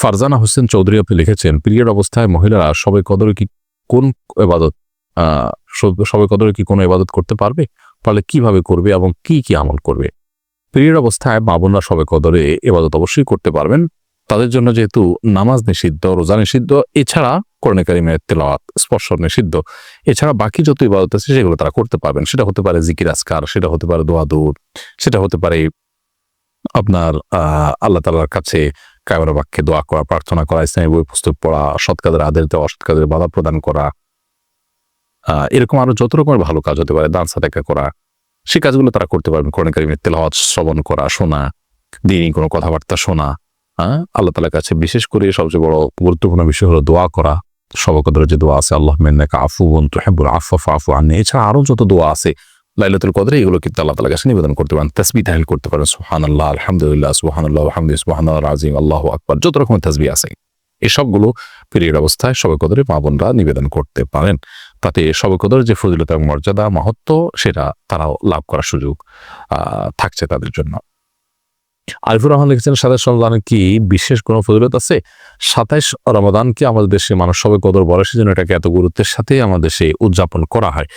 ফারজানা হোসেন চৌধুরী আপনি লিখেছেন, পিরিয়ড অবস্থায় মহিলারা সবে কদরে কি কোন এবাদত সব- কদরে কি কোনো এবাদত করতে পারবে? পারলে কীভাবে করবে এবং কি কি আমল করবে? পিরিয়ড অবস্থায় মা বোনরা সবে কদরে এবাদত অবশ্যই করতে পারবেন। তাদের জন্য যেহেতু নামাজ নিষিদ্ধ, রোজা নিষিদ্ধ, এছাড়া করণে কারিমের তেলাওয়াত, স্পর্শ নিষিদ্ধ, এছাড়া বাকি যত ইবাদত আছে সেগুলো তারা করতে পারবেন। সেটা হতে পারে জিকির আসকার সেটা হতে পারে দোয়া সেটা হতে পারে আপনার আল্লাহ তালার কাছে কায়বার বাক্যে দোয়া করা, প্রার্থনা করা, ইসলামী বই পুস্তক পড়া সৎ কাজের আদেশ দেওয়া অসৎ কাজের বাধা প্রদান করা এরকম আরও যত রকমের ভালো কাজ হতে পারে, দান সাদাকা করা সেই কাজগুলো তারা করতে পারবেন। কোরআন কারিমের তেলাওয়াত, শ্রবণ করা, শোনা, দিনই কোনো কথাবার্তা শোনা হ্যাঁ আল্লাহ তালার কাছে বিশেষ করে সবচেয়ে বড় গুরুত্বপূর্ণ বিষয় হলো দোয়া করা, সবকদরের যে দোয়া আছে, আল্লাহ মেন্নাকা আফু বন তুহেবুল আফাফ আফু আনে এছাড়া আরও যত দোয়া আছে লাইলাতুল কদরে এগুলো কিন্তু আল্লাহ তালার কাছে নিবেদন করতে পারেন তসবি তাহিল করতে পারেন। সুহান আল্লাহ আলহামদুলিল্লাহ সুহান আল্লাহ আহমদ সুহান আজিম আল্লাহ আকবর। যত রকমের তসবি আছে, এই সবগুলো পিরিয়ড অবস্থায় সবে কদরে মা বোনরা নিবেদন করতে পারেন। তাতে সবে কদর যে ফজিলত এবং মর্যাদা মাহাত্ম সেটা তারাও লাভ করার সুযোগ থাকছে তাদের জন্য। আরিফুর রহমান লিখেছেন সাতাশ রমজান কি বিশেষ কোনো ফজিলত আছে? সাতাইশ রমাদান কি আমাদের দেশে মানুষ সবে কদর বলে সেজন্য এটাকে এত গুরুত্বের সাথে আমাদের দেশে উদযাপন করা হয়।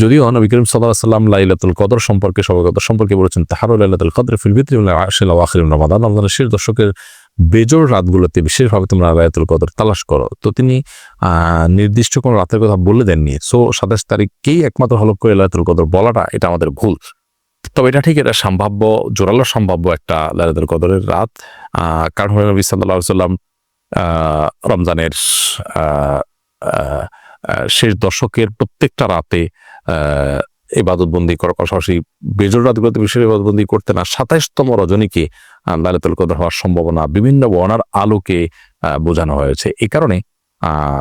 যদিও নবী করিম সাল্লাহ সাল্লাম লাইলাতুল কদর সম্পর্কে, সবে কদর সম্পর্কে বলেছেন, তাহারও লাইলাতুল কদর ফিলবিত্রি রমাদান। রমজানের শেষ দশকের বেজোর রাতগুলোতে বিশেষভাবে তোমরা লাইলাতুল কদর তালাশ করো। তো তিনি নির্দিষ্ট কোনো রাতের কথা বলে দেননি। সো সাতাশ তারিখকেই একমাত্র হলক করে লাইলাতুল কদর বলাটা এটা আমাদের ভুল। তবে এটা ঠিক, এটা সম্ভাব্য, জোরালো সম্ভাব্য একটা লাইলাতুল কদরের রাত। কারণ হলো নবী আলাইহি সাল্লাম রমজানের শেষ দশকের প্রত্যেকটা রাতে ইবাদতবন্দি করার পাশাপাশি বেজর রাতগুলোতে বিশেষ ইবাদতবন্দি করতে না সাতাইশতম রজনীকে লাইলাতুল কদর হওয়ার সম্ভাবনা বিভিন্ন বর্ণার আলোকে বোঝানো হয়েছে। এই কারণে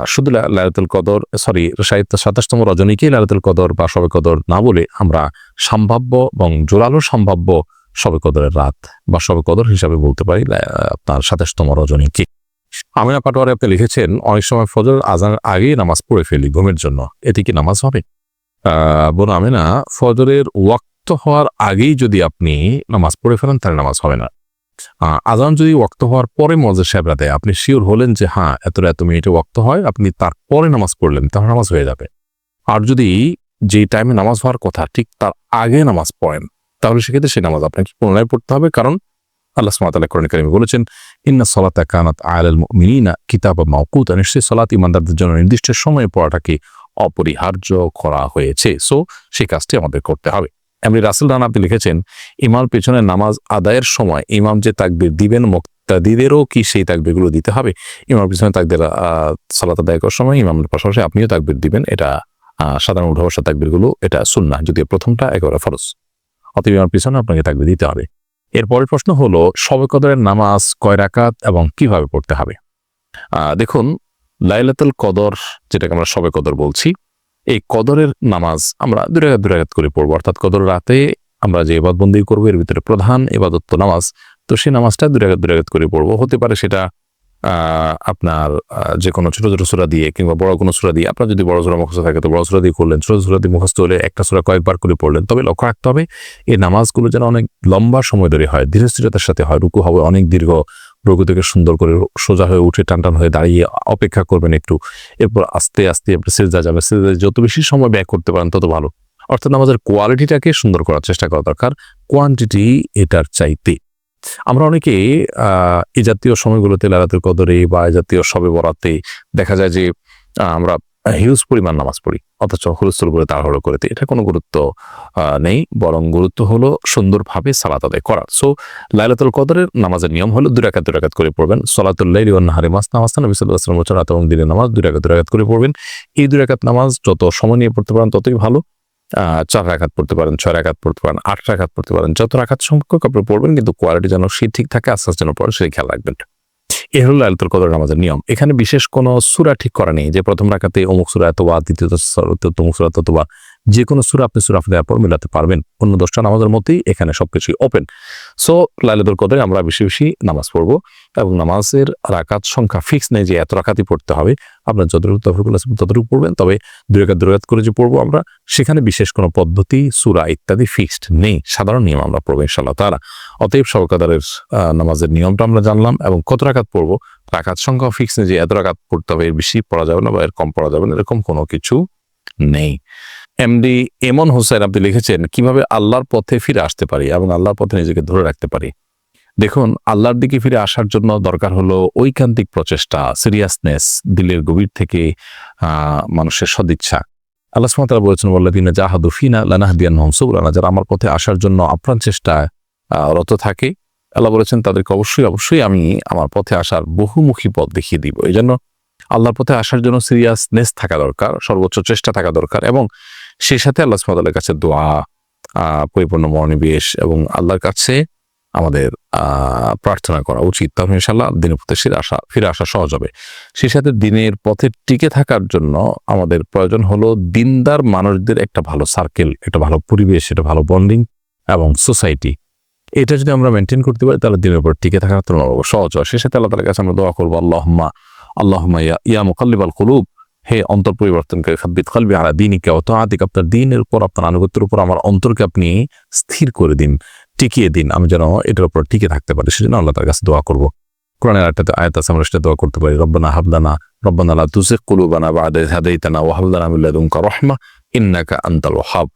শুধু লা- লাইলাতুল কদর সরি সাহিত্য সাতাশতম রজনীকেই লাইলাতুল কদর বা সবে কদর না বলে আমরা সম্ভাব্য এবং জোরালো সম্ভাব্য সবে কদরের রাত বা সবে কদর হিসাবে বলতে পারি আপনার সাতাশতম রজনীকে। আমিনা পাটোয়ারে আপনি লিখেছেন, অনেক সময় ফজর আজানের আগেই নামাজ পড়ে ফেলি ঘুমের জন্য। এটি কি নামাজ হবে? বোন আমিনা, ফজরের ওয়াক্ত হওয়ার আগেই যদি আপনি নামাজ পড়ে ফেলেন, তাহলে নামাজ হবে না। আজান যদি ওক্ত হওয়ার পরে মজের সাহেবরা দেয়, আপনি শিওর হলেন যে হ্যাঁ এতটা এত মিনিটে ওক্ত হয়, আপনি তারপরে নামাজ পড়লেন, তাহলে নামাজ হয়ে যাবে। আর যদি যে টাইমে নামাজ হওয়ার কথা, ঠিক তার আগে নামাজ পড়েন, তাহলে সেক্ষেত্রে সেই নামাজ আপনাকে পুনরায় পড়তে হবে, কারণ আল্লাহ কারিমে বলেছেন, ইন্না মুমিনিনা কিতাবা নিশ্চয়ই সলাত জন্য নির্দিষ্ট সময়ে অপরিহার্য করা হয়েছে। সো সেই কাজটি আমাদের করতে হবে। এমনি রাসেল রান আপনি লিখেছেন, ইমাম পেছনে নামাজ আদায়ের সময় ইমাম যে তাকবির দিবেন, মুক্তাদিদেরও কি সেই তাকবিরগুলো দিতে হবে? ইমাম পিছনে তাকদের সালাত আদায় করার সময় ইমামের পাশাপাশি আপনিও তাকবির দিবেন, এটা সাধারণ উঠবসা তাকবিরগুলো, এটা সুন্না যদিও প্রথমটা একেবারে ফরজ। অতএব ইমার পিছনে আপনাকে তাকবির দিতে হবে। এরপরের প্রশ্ন হলো শবে কদরের নামাজ কয় রাকাত এবং কীভাবে পড়তে হবে? দেখুন, লাইলাতুল কদর, যেটাকে আমরা শবে কদর বলছি এই কদরের নামাজ আমরা দুই রাকাত করে পড়ব। অর্থাৎ কদর রাতে আমরা যে এবাদবন্দি করব, এর ভিতরে প্রধান এবাদত নামাজ। তো সেই নামাজটা দুই রাকাত করে পড়ব। হতে পারে সেটা আপনার যে কোনো ছোট ছোট সুরা দিয়ে কিংবা বড় কোনো সুরা দিয়ে। আপনার যদি বড় সুরা মুখস্থ থাকে, তো বড় সুরা দিয়ে করলেন, ছোট সুরা দিয়ে মুখস্থ হলে একটা সুরা কয়েকবার করে পড়লেন। তবে লক্ষ্য রাখতে হবে, এই নামাজগুলো যেন অনেক লম্বা সময় ধরে হয়, ধীরস্থিরতার সাথে হয়, রুকু হবে অনেক দীর্ঘ থেকে সুন্দর করে সোজা হয়ে উঠে টান টান হয়ে দাঁড়িয়ে অপেক্ষা করবেন একটু। এরপর আস্তে আস্তে আপনি সিজদা যাবে সিজদা যত বেশি সময় ব্যয় করতে পারেন, তত ভালো। অর্থাৎ আমাদের কোয়ালিটিটাকে সুন্দর করার চেষ্টা করা দরকার। কোয়ান্টিটি এটার চাইতে। আমরা অনেকে আহ এই জাতীয় সময়গুলোতে লালাতুল কদরে বা এই জাতীয় সবে বরাতে দেখা যায় যে আমরা হিউজ পরিমাণ নামাজ পড়ি। অথচ হুলস্থুল করে তাড়াহুড়ো করে। এটা কোনো গুরুত্ব নেই। বরং গুরুত্ব হলো সুন্দরভাবে সালাত আদায় করা। সো লাইলাতুল কদরের নামাজের নিয়ম হলো দুই রাকাত দুই রাকাত করে পড়বেন। সলাতুল লাইলি ওয়ান নাহারি মাস নামাজ নবী সাল্লাল্লাহু আলাইহি ওয়াসাল্লাম রাত এবং দিনের নামাজ দুই রাকাত দুই রাকাত করে পড়বেন। এই দুই রাকাত নামাজ যত সময় নিয়ে পড়তে পারেন ততই ভালো। চার রাখাত পড়তে পারেন, ছয় রাখাত পড়তে পারেন, আট রাখাত পড়তে পারেন। যত রাখাত সংখ্যক আপনি পড়বেন কিন্তু কোয়ালিটি যেন সে ঠিক থাকে, আস্তে আস্তে যেন পড়ে, সেই খেয়াল রাখবেন। এ হলো লালিতুল কদর নামাজের নিয়ম। এখানে বিশেষ কোনো সুরা ঠিক করা নেই যে প্রথম রাখাতে অমুক সুরা এতবা দ্বিতীয় তমুক সুরা ততবা যে কোনো সুরা আপনি সুরা দেওয়ার পর মিলাতে পারবেন। অন্য দশটা নামাজের মধ্যেই এখানে সবকিছুই ওপেন সো লাইলাতুল কদরে আমরা বেশি বেশি নামাজ পড়ব এবং নামাজের রাকাত সংখ্যা ফিক্স নেই যে এত রাকাতই পড়তে হবে। আপনার যতটুকু তফরকুল আছে ততটুকু পড়বেন, তবে দুই রাকাত, দুই করে যে পড়ব আমরা, সেখানে বিশেষ কোনো পদ্ধতি, সুরা ইত্যাদি ফিক্সড নেই। সাধারণ নিয়ম আমরা পড়ব ইনশাল্লাহ তারা অতএব সবকাদারের নামাজের নিয়মটা আমরা জানলাম এবং কত রাকাত পড়ব? রাকাত সংখ্যা ফিক্স নেই যে এত রাকাত পড়তে হবে, এর বেশি পড়া যাবে না বা এর কম পড়া যাবে না, এরকম কোনো কিছু নেই। এমডি এমন হোসেন আপনি লিখেছেন, কীভাবে আল্লাহর পথে ফিরে আসতে পারি এবং আল্লাহর পথে নিজেকে ধরে রাখতে পারি? দেখুন, আল্লাহর দিকে ফিরে আসার জন্য দরকার হলো ঐকান্তিক প্রচেষ্টা সিরিয়াসনেস দিলের গভীর থেকে মানুষের সদিচ্ছা। আল্লাহ সুমাতারা বলেছেন বল্লাদিন জাহাদুফিনা লানাহদিয়ান হমসুবুলানা যারা আমার পথে আসার জন্য আপ্রাণ চেষ্টা রত থাকে, আল্লাহ বলেছেন, তাদেরকে অবশ্যই অবশ্যই আমি আমার পথে আসার বহুমুখী পথ দেখিয়ে দিব। এই জন্য আল্লাহর পথে আসার জন্য সিরিয়াসনেস থাকা দরকার, সর্বোচ্চ চেষ্টা থাকা দরকার এবং সেই সাথে আল্লাহ সুমাতালের কাছে দোয়া পরিপূর্ণ মনোনিবেশ এবং আল্লাহর কাছে আমাদের প্রার্থনা করা উচিত। তাহলে ইনশাল্লাহ দিনের পথে ফিরে আসা ফিরে আসা সহজ হবে। সেই সাথে দিনের পথে টিকে থাকার জন্য আমাদের প্রয়োজন হলো দিনদার মানুষদের একটা ভালো সার্কেল একটা ভালো পরিবেশ, একটা ভালো বন্ডিং এবং সোসাইটি এটা যদি আমরা মেনটেন করতে পারি, তাহলে দিনের উপর টিকে থাকার তুলনামূলক সহজ হয়। সেই সাথে আল্লাহ তালার কাছে আমরা দোয়া করব, আল্লাহম্মা আল্লাহম্মা ইয়া ইয়া মুকাল্লিবাল কুলুব। হে অন্তর পরিবর্তনকারী খাব্বিত খালবি আলা দিনিকে অত আদিক আপনার দিনের উপর, আপনার আনুগত্যের উপর, আমার অন্তরকে আপনি স্থির করে দিন, টিকিয়ে দিন। আমি যেন এটার উপর টিকে থাকতে পারি, সেজন্য আল্লাহ তার কাছে দোয়া করব। কোরআনের একটা আয়াত আছে, আমরা সেটা দোয়া করতে পারি। রব্বানা হাবদানা রব্বানা লা তুজিগ কুলুবানা বা'দা ইয হাদাইতানা ওয়া হাব লানা মিন লাদুনকা রাহমা, ইন্নাকা আনতাল ওয়াহাব।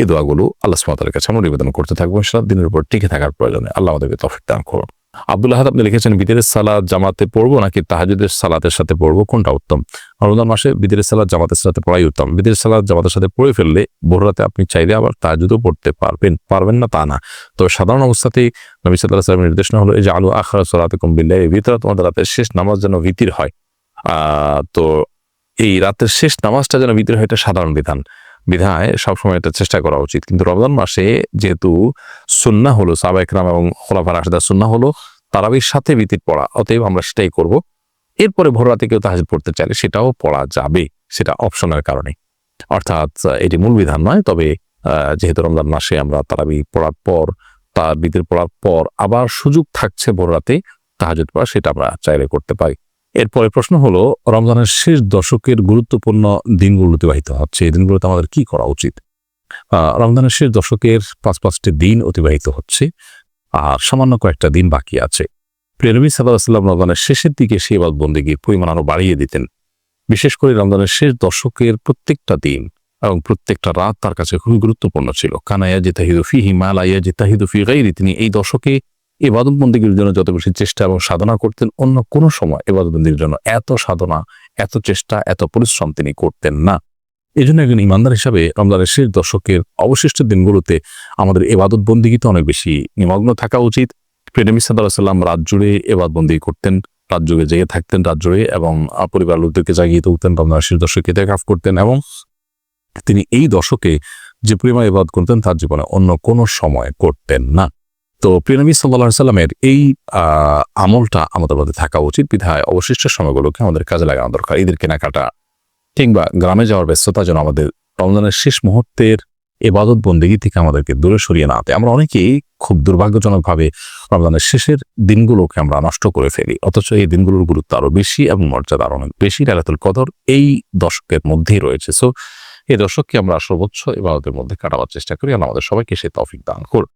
এই দোয়াগুলো আল্লাহ তাআলার কাছে আমরা নিবেদন করতে থাকব, ইনশাআল্লাহ দিনের উপর টিকে থাকার প্রয়োজনে। আল্লাহ আমাদেরকে তৌফিক দান করুন। আব্দুল আহাদ, আপনি লিখেছেন বিদের সালাত জামাতে পড়ব নাকি তাহাজুদের সালাতের সাথে পড়ব? কোনটা উত্তম? রমজান মাসে বিদের সালাদ জামাতের সাথে পড়াই উত্তম। বিদের সালাদ জামাতের সাথে পড়ে ফেললে ভোর রাতে আপনি চাইলে আবার তাহাজুদও পড়তে পারবেন পারবেন না তা না। তবে সাধারণ অবস্থাতেই নবী সাল্লাহ সাল্লামের নির্দেশনা হলো, এই যে আলু আখরা সালাতে কম্বিল্লা এই ভিতরে তোমাদের রাতের শেষ নামাজ যেন ভিতির হয়। তো এই রাতের শেষ নামাজটা যেন ভিতরে হয়, এটা সাধারণ বিধান। বিধায় সবসময় এটা চেষ্টা করা উচিত। কিন্তু রমজান মাসে যেহেতু সুন্না হলো সাবা একরাম এবং খোলাফার আসাদা সুন্না হলো, তারাবির সাথে ভিতির পড়া, অতএব আমরা সেটাই করব। এরপরে ভোর রাতে কেউ তাহাজ পড়তে চাইলে সেটাও পড়া যাবে, সেটা অপশনের কারণে। অর্থাৎ এটি মূল বিধান নয়, তবে যেহেতু রমজান মাসে আমরা তারাবি পড়ার পর, তার বিতির পড়ার পর আবার সুযোগ থাকছে ভোর রাতে তাহাজুদ পড়া, সেটা আমরা চাইলে করতে পারি। এরপরে প্রশ্ন হলো, রমজানের শেষ দশকের গুরুত্বপূর্ণ দিনগুলো অতিবাহিত হচ্ছে, এই দিনগুলোতে আমাদের কি করা উচিত? রমজানের শেষ দশকের পাঁচ পাঁচটি দিন অতিবাহিত হচ্ছে, আর সামান্য কয়েকটা দিন বাকি আছে। প্রেরবী সাল্লাম রমজানের শেষের দিকে সেবাদ বন্দিগির পরিমাণ আরও বাড়িয়ে দিতেন। বিশেষ করে রমজানের শেষ দশকের প্রত্যেকটা দিন এবং প্রত্যেকটা রাত তার কাছে খুবই গুরুত্বপূর্ণ ছিল। কানাইয়া জিতাহিদু ফি হিমালয়া জিতাহিদু ফি গাইরি, তিনি এই দশকে এবাদত বন্দীগীর জন্য যত বেশি চেষ্টা এবং সাধনা করতেন, অন্য কোনো সময় এবাদত বন্দীর জন্য এত সাধনা, এত চেষ্টা, এত পরিশ্রম তিনি করতেন না। এই জন্য একজন ইমানদার হিসাবে রমজানের শেষ দশকের অবশিষ্ট দিনগুলোতে আমাদের এবাদত বন্দীগীতে অনেক বেশি নিমগ্ন থাকা উচিত। প্রেমী সাল্লাহ সাল্লাম রাত জুড়ে এবাদ বন্দি করতেন, রাত জুড়ে জেগে থাকতেন, রাত জুড়ে এবং পরিবার লোকদেরকে জাগিয়ে তুলতেন, রমজানের শেষ দশকে কাফ করতেন এবং তিনি এই দশকে যে পরিমাণ এবাদ করতেন তার জীবনে অন্য কোনো সময় করতেন না। তো প্রিয়নবী সাল্লাহ সাল্লামের এই আমলটা আমাদের মধ্যে থাকা উচিত। বিধায় অবশিষ্ট সময়গুলোকে আমাদের কাজে লাগানো দরকার। ঈদের কেনাকাটা কিংবা গ্রামে যাওয়ার ব্যস্ততা যেন আমাদের রমজানের শেষ মুহূর্তের এবাদত বন্দেগী থেকে আমাদেরকে দূরে সরিয়ে না আনতে আমরা অনেকেই খুব দুর্ভাগ্যজনকভাবে রমজানের শেষের দিনগুলোকে আমরা নষ্ট করে ফেলি। অথচ এই দিনগুলোর গুরুত্ব আরও বেশি এবং মর্যাদা আরও অনেক বেশি লালাতুল কদর এই দশকের মধ্যেই রয়েছে। সো এই দশককে আমরা সর্বোচ্চ এবাদতের মধ্যে কাটাবার চেষ্টা করি। আল্লাহ আমাদের সবাইকে সে তৌফিক দান করুন।